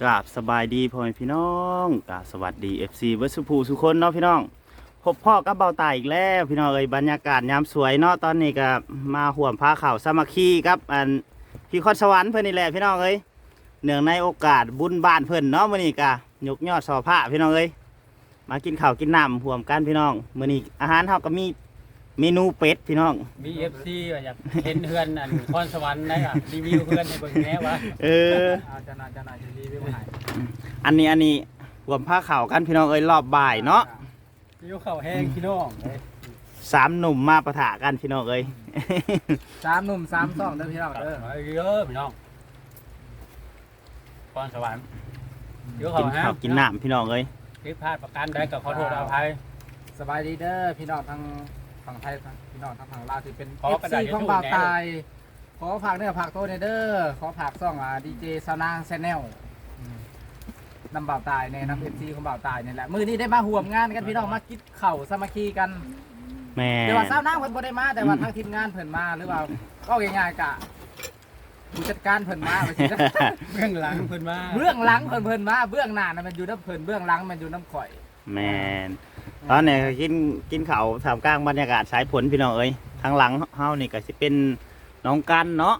กราบสบายดีพ่อแม่พี่น้องกราบสวัสดี FC เวัสุภูสุคนเนาะพี่น้องพบพ่อกับเบาตายอีกแล้ว พี่น้องเอ้ยบรรยากาศยามสวยเนาะตอนนี้ก็มาห่วมผ้าข่าวสามัคคีครับอันพี่คอนสวรรค์เพิ่นนี่แหละพี่น้องเอ้ยเนื่องในโอกาสบุญบ้านเพิ่นเนาะมื้อนี้ก็ยกยอดสอผ้าพี่น้องเอ้ยมากินข้าวกินน้ำห่วมกันพี่น้องมื้อนี้อาหารเฮาก็มี เมนูเป็ดพี่น้อง มีเอฟซีอยากเห็นเฮือนอันพรสวรรค์ได้อะรีวิวเฮือนให้เบิ่งแหน่วะเอออาจารย์อาจารย์จะรีวิวให้อันนี้อันนี้ห่วมผ้าข่าวกันพี่น้องเอ้ยรอบบ่ายเนาะรีวิวข้าวแห้งพี่น้องเอ้ยสามหนุ่มมาปะทะกันพี่น้องเอ้ยสามหนุ่มสามสองเด้อพี่น้องเอเด้ออเยอะพี่น้องพรสวรรค์เยอะกิข้าวนแห้งข้าวกินน้ำพี่น้องเอ้ยผิดพลาดประการใดก็ขอโทษอภัยสบายดีเด้อพี่น้องทาง ฝั่งไทยทางพี่น้องทางฝั่งลาวที่เป็นขอเอกระซีดาษของ YouTube บ่าวแน่ตาย ขอฝากเนื้อฝากตัวในอยเด้อขอฝากซ่องอ่าดีเจสาวนางแชนแนลนำบ่าวตายในนำเอฟซีของบ่าวตายนี่แหละมือนี้ได้มาห่วมงานกันพี่น้องมากินเข่าวสามัคคีกันแม่แต่ว่าสาวนางเพิ่นบ่ได้มาแต่ว่าทางทีมงานเพิ่นมาหรือว่าก็ง่ายๆกะผู้จัดการเพิ่นมาว่าสินะเบื้องหลังเพิ่นมาเบื้องหลังเพิ่นเพิ่นมาเบื้องหน้าน่ะมันอยู่น้ำเพิ่นเบื้องหลังมันอยู่น้ำข่อย แม่นตอนนี้ก็กินกินข้าวท่ามกลางบรรยากาศสายฝนพี่น้องเอ้ยทางหลังเฮานี่ก็สิเป็นน้องกันเนาะ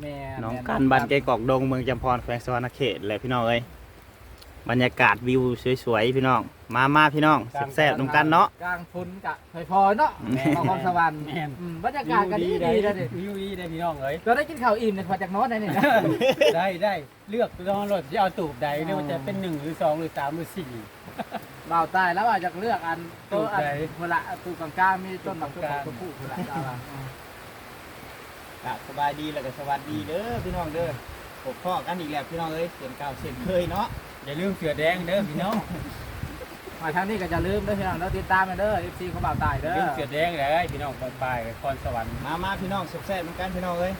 แม่น้องกันบ้านเกกอกดงเมืองจำพรแขวงสวรรณเขตเลยพี่น้องเอ้ยบรรยากาศวิวสวยๆพี่น้อง มามาพี่น้องแซ่บๆน้ำกันเนาะ กลางฝนกะพลอยๆเนาะแม่นครสวรรค์แม่น อืมบรรยากาศก็ดีดีนะดิวิวดีได้พี่น้องเอ้ยเราได้กินข้าวอิ่มเนี่ยพอจากโน้ตได้เนี่ยนะ ได้ได้เลือกตัวรถจะเอาตูบใดไม่ว่าจะเป็นหนึ่งหรือสองหรือสามหรือสี่ บ่าวใต้แล้วว่าจะเลือกอันตัวอันไหนคนละตูกลางๆมีต้นแบบตูตัวกลางตัวผู้คนละเอาล่ะอืมสบายดีแล้วก็สวัสดีเด้อพี่น้องเด้อพบพ่อกันอีกแล้วพี่น้องเอ้ยเสียงเก่าเสียงเคยเนาะอย่าลืมเสือแดงเด้อพี่น้องมาทางนี้ก็จะลืมเด้อพี่น้องเราติดตามกันเด้อ FC ของบ่าวใต้อย่าเด้อลืมเสือแดงเลยพี่น้องปลายปลายพรสวรรค์มามาพี่น้องแซ่บๆน้ำกันพี่น้องเอ้ย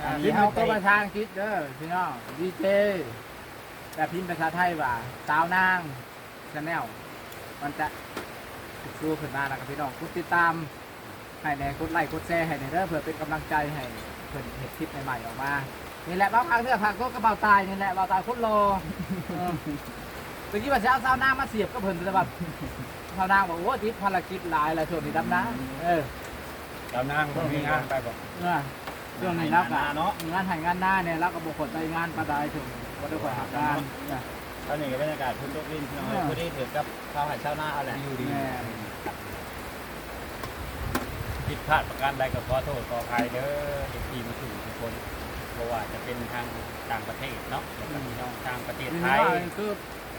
อ่าพี่น้องก็ภาษาอังกฤษเด้อพี่น้องดีเจ แต่พิมพ์ภาษาไทยว่าสาวนางชาแนลมันจะสู้ขึ้นมานะครับพี่น้องกดติดตามให้ในกดไลค์กดแชร์ให้ในเด้อเพื่อเป็นกำลังใจให้เพื่อนเห็นคลิปใหม่ๆออกมานี่แหละบ้าพังเนื้อพังก็กระเป๋าตายนี่แหละเบาตายโคตรรอเออเมื่อกี้ว่าจะเอาสาวนางมาเสียบก็เพิ่นแต่แบบสาวนางบอกโอ้ติดภารกิจหลายหลายช่วงนี้ดำนะเออเรานั่งมีงานไปบอกเออช่วงนี้รับมาเนาะงานถ่ายงานหน้าเนี่ยแล้วก็บุคคลไปงานประดายถึง ก็ได้ขอหางานเนี่ยตอนนี้ก็บรรยากาศพื้นตกดินพี่น้องเอ้ยพอดีถือกับข้าวหัดเช้าหน้าเอาแหละอยู่ดี แม่ผิดพลาดประการใดก็ขอโทษขออภัยเด้อเอฟซีมาสู่ทุกคนเพราะว่าจะเป็นทางต่างประเทศเนาะแล้วก็พี่น้องทางประเทศนี่ไทนะยคือ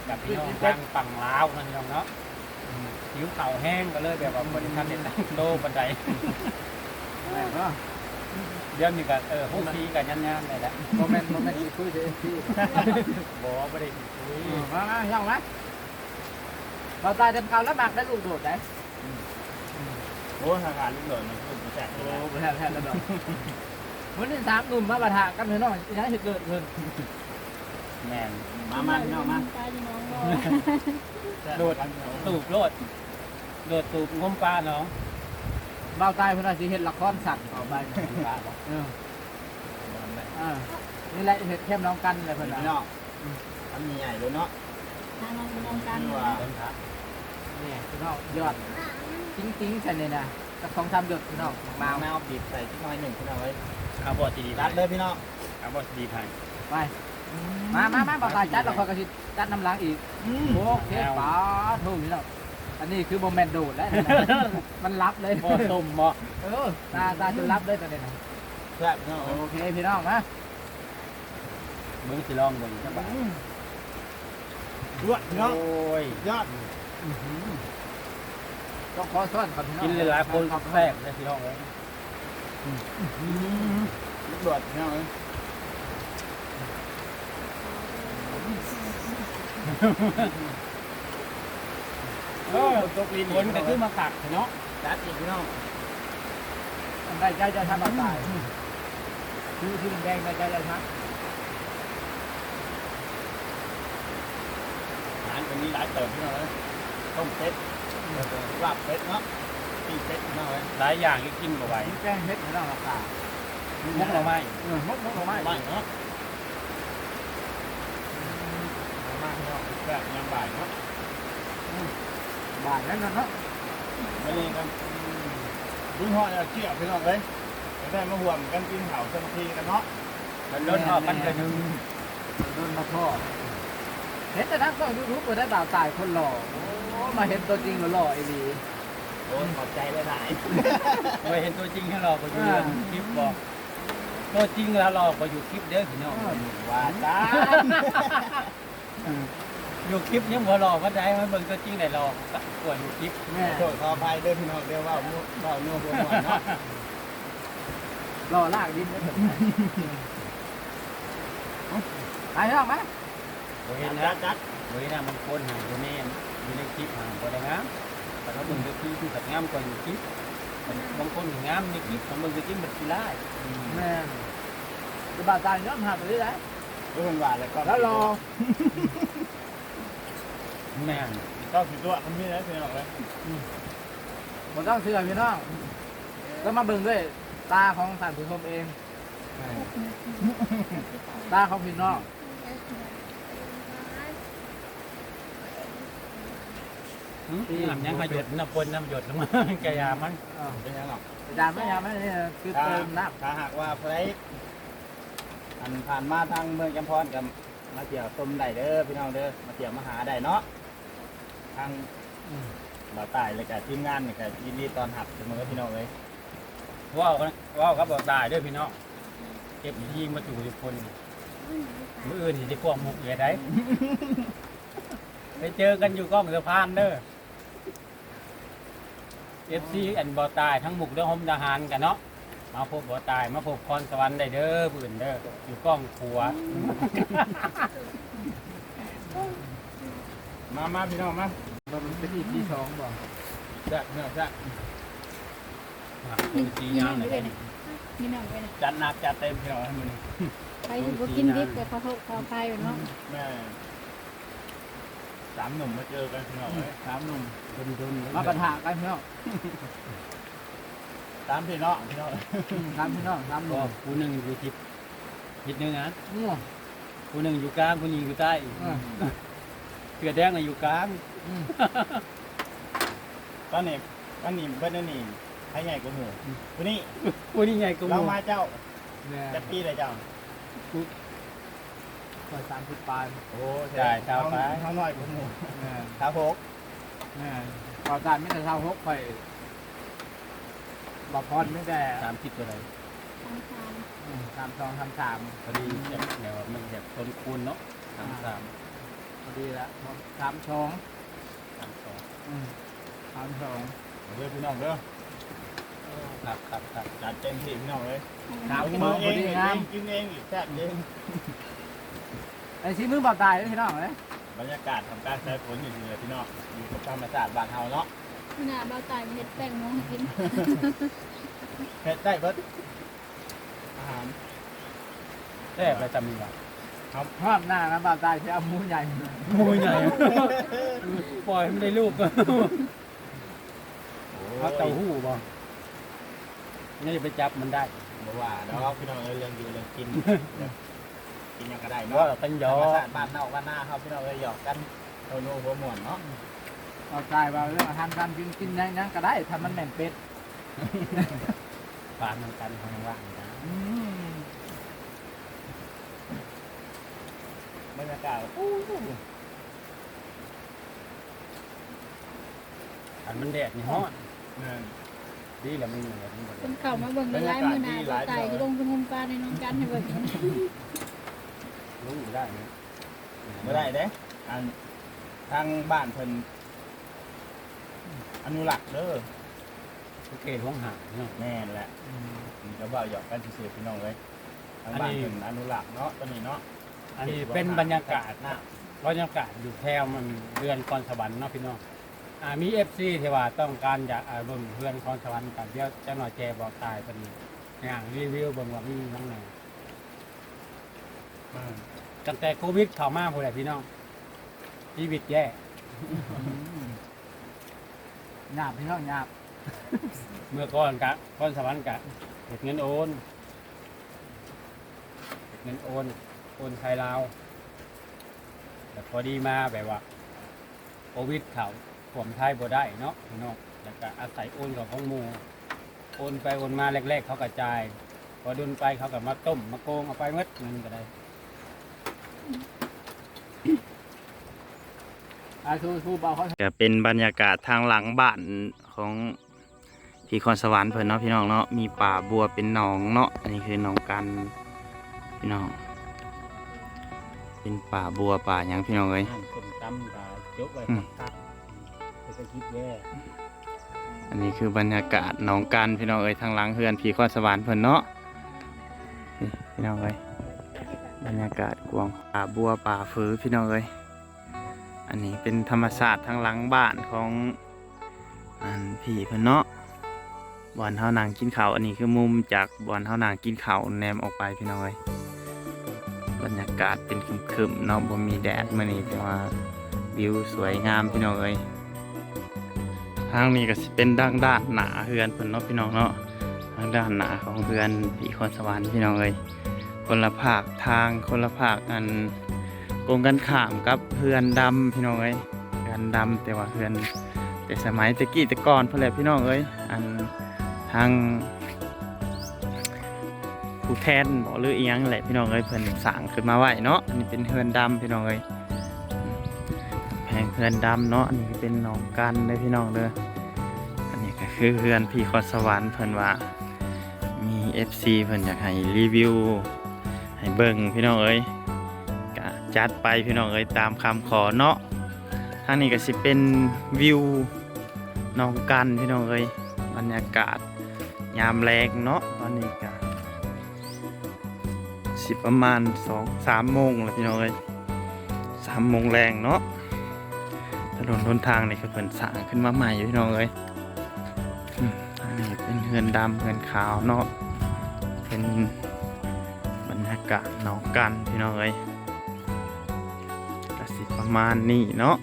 กับพี่น้องทางฝั่งลาวนะพี่น้องเนาะผิวเข่าแห้งก็เลยแบบว่าบริการเด็ดโลบันได แม่ก็ เดี๋ยวนี้ก็เออพวกซีกันยันยันๆเลยแหละโมเมนต์โมเมนต์ที่คุยเดี๋ยวที่บอกว่าไม่ได้คุยมามาย่องนะเราตายเต็มเขาแล้วบักได้ลูกโดดได้โอ้ทางการลิ้นหล่นมันคือแซ่บโอ้โหแทนแทนแล้วดอกวันนี้สามหนุ่มมาปะทะกันเลยน้องยังเหตุเกิดขึ้นแมนมามาพี่น้องมาโดดตูบโลดโดดตูบงมปลาเนาะ เบาตายเพื่อนสิเห็นละครสั่นต่อไปเออเออนี่แหละเห็ดเข้มน้องกันเลยเพื่อนพี่นะน้องทำใหญ่เลยเนาะทางเรามองกันนี่ว่าต้นขานี่พี่น้องยอดติ้งติ้งใช่เนี่ยนะกับสองสามหยดพี่น้องมามาเอาบีบใส่ที่น้อยหนึ่งพี่น้องเอ้ยอาบอดีรัดเลยพี่น้องอาบอดีไทยไปมามามาบอกตายจัดเราคอยกระชิจัดน้ำล้างอีกโอเคป๋าโทษนี่เนาะ อันนี้คือโมเมนต์โดดแล้วนะมันรับเลยบ่ต้มบ่เออตาตาจนรับเลยตอนนี้นะแซ่บพี่น้องเอ้ยโอเคพี่น้องมามึงสิลองเบิ่งจังบ่รวดพี่น้องโอ้ยยอดต้องขอซ้อนก่อนพี่น้องกินหลายๆคนแทรกเลยพี่น้องเอ้ยรวดพี่น้องเอ้ย เออตกลินคนก็คือมาขักเนาะรัดอีกพี่น้องได้ใจจะทำแบบตายคือที่แดงได้ใจจะทอาหารก็มีหลายเติมพี่น้องเอ้ยต้มเป็ดแล้วก็ลาบเป็ดเนาะปีเป็ดพี่น้องเอ้ยหลายอย่างที่กินบ่ไหวำแกงเฮ็ดพี่น้องราคามุกเราไม่เออมกมกหน่อไม้ไม่เนาะแบบยามบ่ายเนาะ บ่ายนั้นนะเนาะไม่เล่นกันรุ่นห่อเนี่ยเกี่ยวพี่น้องเลยจะได้มาห่วมกันกินเผาสมาธิกันเนาะมันล้นออกกันกระนึงโดนมาพ่อเห็นแต่นักก็ยูทูบก็ได้บ่าวตายคนหล่อโอ้มาเห็นตัวจริงหล่อไอ้ดีโอ้ขอบใจหลายไม่เห็นตัวจริงให้เราก็อยู่คลิปบอกตัวจริงแล้วเราก็อยู่คลิปเด้อพี่น้องๆว่าจ้า อยู่คลิปยังบ่รอว่าได้มันเบิ่งตัวจริงได้รอก็กว่าอยู่คลิปแม่โทษขออภัยเด้อพี่น้องเด้อว่ามู่ว่าโน้มหัวเนาะหล่อลากดินไม่ถึงไปเถอะไหมบ่เห็นจันะดจัดบ่เห็นนะมันคนหาบ่แม่นอยู่ในคลิปหาบ่ได้งามแต่เราเบิ่งตัวจริงคือสัตว์งามกว่าอยู่คลิปบางคนงามในคลิปของเบิ่งตัวจริงมันสิร้ายแม่จะบ่าวตายย้อมหักไปได้ไหมเรื่องหวานแล้วก็แล้วรอ แม่นก็คือตัวมันมีแล้วพี่น้องเลยผมต้องเชื่อพี่น้องก็มาเบิ่งด้วยตาของท่านผู้ชมเอง ตาของพี่น้องน้ำยังมาหยดน้ำปนน้ำหยดลงมาแกยามันอ้าวเป็นยังหรอกอาจารย์ไม่ยามไม่นี่คือเติมน้ถ้าหากว่าใครอันผ่านมาทางเมืองจำพรกับมาเที่ยวชมได้เด้อพี่น้องเด้อมาเที่ยวมาหาได้เนาะ ทางำบ่าวใต้เลยกับทีมงานนี่ก็ยินดีตอนหับเสมอพี่น้องเลยว้าวกันว้าวครับบอกตายเด้วยพี่น้องเก็บยิงมาถูกทุกคนมืออื่นสิจะควงมุกเหยได้ไปเจอกันอยู่กล้องสะพานเด้อเอฟซีอันบ่อตายทั้งหมุกเด้อหมทหารกันเนาะมาพบบ่อตายมาพบพรสวรรค์ได้เด้อผู้อื่นเด้ออยู่กล้องขัว มามาพี่น้องมามันเป็นที่ที่สองบ่แซ่บเนื้อแซ่บคนสีงามเลยนี่น้องไปนะจัดหนักจัดเต็มพี่น้องให้มันไปสิบ่กินดิบแต่ขอโทษขออภัยอยู่เนาะแม่สามหนุ่มมาเจอกันพี่น้องเลยสามหนุ่มดุนดุนมาปัญหากันพี่น้องสามพี่น้องพี่น้องสามพี่น้องสามหก็นุ่มผู้หนึ่งอยู่ทิศทิศหนึงนะง่วงผู้หนึ่งอยู่กลางผู้หนึ่งอยู่ใต้อืม เสือแดงน่ะอยู่กลางอืมตอนนี้ตอนนี้เบิ้ลนี่ให้ใหญ่กว่าหมูวันนี้ผู้นี้ใหญ่กว่าหเรามู่มาเจ้าแม่จะปีเลยเจ้าคอยสามสิบปานโอ้เท่าเท่าน้อยกว่าหมูแม่เท่าหกแม่ก่อการไม่แต่เท่าหกไปบ่พรไม่แต่สามทิศตัวไหนทางทางอืมสามสองสามสามพอดีแบบแนวมันแบบต้นคูณเนาะสามสาม พอดีละสามสองสามสองอืมสามสองเด้อพี่น้องเด้อครับครับครับจัดเต็มที่พี่น้องเลยสามกินมือเอพองดีเองงามกินเองอีกแซ่บเองไอ้ซีมือบ่าวตายเลยพี่น้องเลยบรรยากาศทำการใช้ฝนอยู่ที่พี่น้องอยู่กับธรรมชาติบ้านเฮาเนาะหน้าเบาตายเฮ็ดแป้งน้องให้กินเฮ็ดได้เบิดอาหารแท้ไปจำมีว่า ภาพหน้านะบ่าวตายที่เอาหมูใหญ่หมูใหญ่ ปล่อยมันได้ลูกเขาเต้าหู้บ่นี่ไปจับมันได้บ่ว่าดอกพี่น้องเอ้ยเรื่องอยู่เรื่องกิน กินหยังก็ได้เพเนาะราะเราตั้งยธรอรมชาติบ้านเฮาบ้านหน้าเฮาพี่น้องเอ้ยหยอกกันโตโน่หัวม่วนเนาะบ่าวตายว่าเรื่องอาหารการกินกินยังยังก็ได้ถ้ามันแม่นเป็ดปานมันกันทางว่างนะ อืม บ รรยากาศอันมันแดดนี่ฮ้อนเออดีแล้วมันเหนื่อยมันบ่คได้ นเก่ามาเบิ่งในไลฟ์มื้อหน้าเบาตายที่ลงไปงมปลาในน้องกันให้เบิ่งรู้อยู่ได้นะบ่ได้เด้อันทางบ้านเพิ่นอนุรักษ์เด้อโอเคห้องหาเนาะ แม่นแหละมันก็เว้าหยอกกันซื่อๆพี่น้องเอ้ยทางบ้านอันนี้ เพิ่นอนุรักษ์เนาะตอนนี้เนาะ อันนี้เป็นบรรยากาศนะบรรยากาศอยู่แถวมันเรือนคอนสวรรค์เนาะพี่น้องอ่ามีเอฟซีที่ว่าต้องการอยากอ่าเบิ่งเรือนคอนสวรรค์กันเดี๋ยวจะหน่อยแจบอกตายเป็นอย่างรีวิวเบิ่งว่ามีทั้งไหนอืมตั้งแต่โควิดเข้ามาพอแหละพี่น้องชีวิตแย่หยาบพี่น้องหยาบเมื่อก่อนกะคอนสวรรค์กะเก็บเงินโอนเก็บเงินโอน โอนไทยลาวแต่พอดีมาแบบว่าโควิดเขาผมไทยบ่ได้เนาะพี่น้องแล้วก็อาศัยโอนกับของมูโอนไปโอนมาแรกๆ เขากระจาย พอดุนไปเขาก็มาต้ม มาโกงเอาไปหมดเงินก็ได้อาทูทูเบาเขาก็เป็นบรรยากาศทางหลังบ้านของพี่คอนสวรรค์เพิ่นเนาะพี่น้องเนาะมีป่าบัวเป็นหนองเนาะอันนี้คือหนองกันพี่น้อง เป็นป่าบัวป่าหยังพี่น้องเอ้ย น้ำส้มตำกับยกไว้อืม ตักไปก็คิดแย่อันนี้คือบรรยากาศหนองกันพี่น้องเอ้ยทางหลังเฮือนพี่คอนสวรรค์เพิ่นเนาะนี่พี่น้องเอ้ยบรรยากาศกวางป่าบัวป่าฟื้อพี่น้องเอ้ยอันนี้เป็นธรรมศาสตร์ทางหลังบ้านของอันพี่เพิ่นเนาะบอนเฮานางกินข้าวอันนี้คือมุมจากบอนเฮานางกินข้าวแนมออกไปพี่น้องเอ้ย บรรยากาศเป็นคึมๆเนาะบ่มีแดดมื้อนี้แต่ว่าวิวสวยงามพี่น้องเอ้ยทางนี้ก็สิเป็นด้านด้านหนาเฮือนเพิ่นเนาะพี่น้องเนาะทางด้านหนาของเฮือนผีคอนสวรรค์พี่น้องเอ้ยคนละภาคทางคนละภาคอันกงกันข้ามกับเฮือนดำพี่น้องเอ้ยเฮือนดำแต่ว่าเฮือนแต่สมัยตะกี้ต่ก่อนเพิ่นแหละพี่น้องเอ้ยอันทาง ผู้แทนบ่หรืออีหยังแหละพี่น้องเอ้ยเพิ่นสร้างขึ้นมาไว้เนาะอันนี้เป็นเฮือนดำพี่น้องเอ้ยแพงเฮือนดำเนาะอันนี้ก็เป็นหนองกันเลยพี่น้องเด้ออันนี้ก็คือเฮือนพี่คอสวรรค์เพิ่นว่ามี FC เพิ่นอยากให้รีวิวให้เบิ่งพี่น้องเอ้ยก็จัดไปพี่น้องเอ้ยตามคำขอเนาะทางนี้ก็สิเป็นวิวหนองกันพี่น้องเอ้ยบรรยากาศยามแรงเนาะ สิประมาณ2 3โมงแล้วพี่น้องเอ้ยสามโมงแรงเนาะถนนหนทางนี่ก็เพิ่นสร้างขึ้นมาใหม่อยู่พี่น้องเอ้ยอันนี้เป็นเฮือนดำเฮือนขาวเนาะเป็นบรรยากาศหนองกันพี่น้องเอ้ยก็สิประมาณนี้เนาะ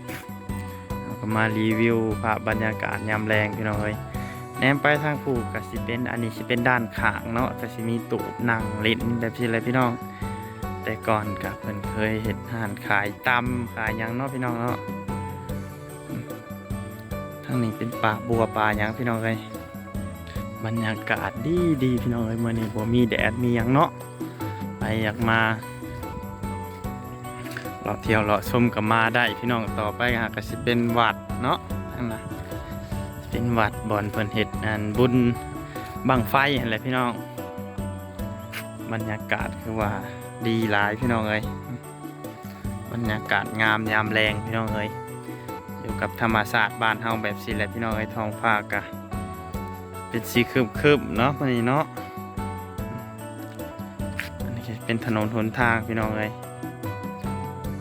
เราก็มารีวิวภาพบรรยากาศยามแรงพี่น้องเอ้ย แนมไปทางผูกก็สิเป็นอันนี้สิเป็นด้านข้างเนาะก็สิมีตู้นั่งเล่นแบบนี้เลยพี่น้อง แต่ก่อนกับเพิ่นเคยเห็ดหานขายตำขายยังเนาะพี่น้องเนาะทางนี้เป็นป่าบัวป่ายังพี่น้องเลยบรรยากาศดีดีพี่น้องเลยเมื่อนี้บ่มีแดดมียังเนาะไปอยากมาเราเที่ยวเราชมกับมาได้พี่น้องต่อไปหากก็สิเป็นวัดเนาะนั่นนะ เป็นวัดบ่อนเพิ่นเฮ็ดอันบุญบังไฟอะไรพี่น้อง บรรยากาศคือว่าดีหลายพี่น้องเอ้ยบรรยากาศงามยามแรงพี่น้องเอ้ยอยู่กับธรรมศาสตร์บ้านเฮาแบบสิแหละพี่น้องเอ้ยท้องฟ้ากะเป็นสีคืบๆเนาะวันนี้เนาะอันนี้เป็นถนนหนทางพี่น้องเอ้ย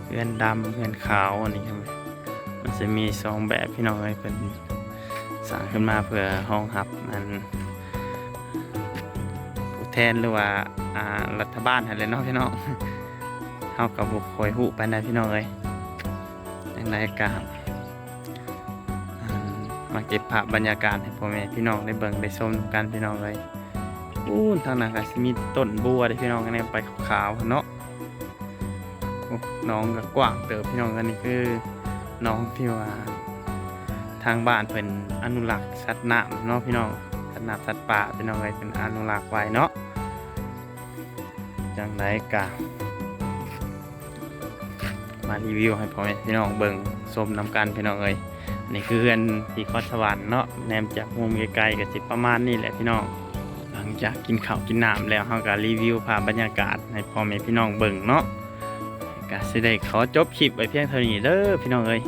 เพื่อนดำเพื่อนขาวอันนี้มันจะมีสองแบบพี่น้องเอ้ยเป็น สร้างขึ้นมาเพื่อห้องหับมันผู้แทนหรือว่ารัฐบาลอะไรเนาะพี่น้องเฮากับบุคคอยหูไปได้พี่น้องเอ้ยอย่างไรกาอ่ามาเก็บภาพบรรยากาศให้พ่อแม่พี่น้องได้เบิ่งได้ชมกันพี่น้องเลยอู้ทางนั้นก็สิมีต้นบัวเด้พี่น้องกันเนี่ยไปขาวๆเนาะน้องก็กว้างเติบพี่น้องกันนี่คือน้องที่ว่า ทางบ้านเพิ่นอนุรักษ์สัตว์น้ำเนาะพี่น้องสัตว์น้ำสัตว์ป่าพี่น้องเอ้ยเป็นอนุรักษ์ไว้เนาะจังไรกะมารีวิวให้พ่อแม่พี่น้องเบิ่งชมนำกันพี่น้องเอ้ยอันนี่คือเฮือนที่คอสวรรค์เนาะแนมจากมุมไกลๆก็สิประมาณนี้แหละพี่น้อง หลังจากกินข้าวกินน้ำแล้วเฮาก็รีวิวภาพบรรยากาศให้พ่อแม่พี่น้องเบิ่งเนาะก็สิได้ขอจบคลิปไว้เพียงเท่านี้เด้อพี่น้องเอ้ย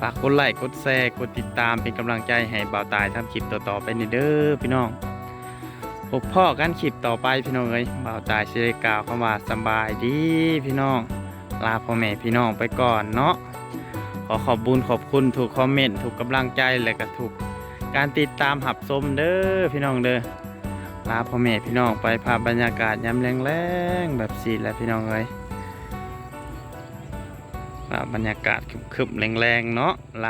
ฝากกดไลค์กดแชร์กดติดตามเป็นกำลังใจให้บ่าวตายทำคลิปต่อๆไปนี่เด้อพี่น้องพบพ่อกันคลิปต่อไปพี่น้องเอ้ยบ่าวตายสิได้กล่าวคำว่าสบายดีพี่น้อง ลาพ่อแม่พี่น้องไปก่อนเนาะขอขอบบุญขอบคุณถูกคอมเมนต์ถูกกำลังใจและก็ถูกการติดตามหับชมเด้อพี่น้องเด้อลาพ่อแม่พี่น้องไปภาพบรรยากาศยามแรงๆแบบสีแหละพี่น้องเอ้ย บรรยากาศคึมๆแรงๆเนาะลา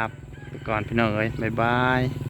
ไปก่อนพี่น้องเอ้ยบ๊ายบาย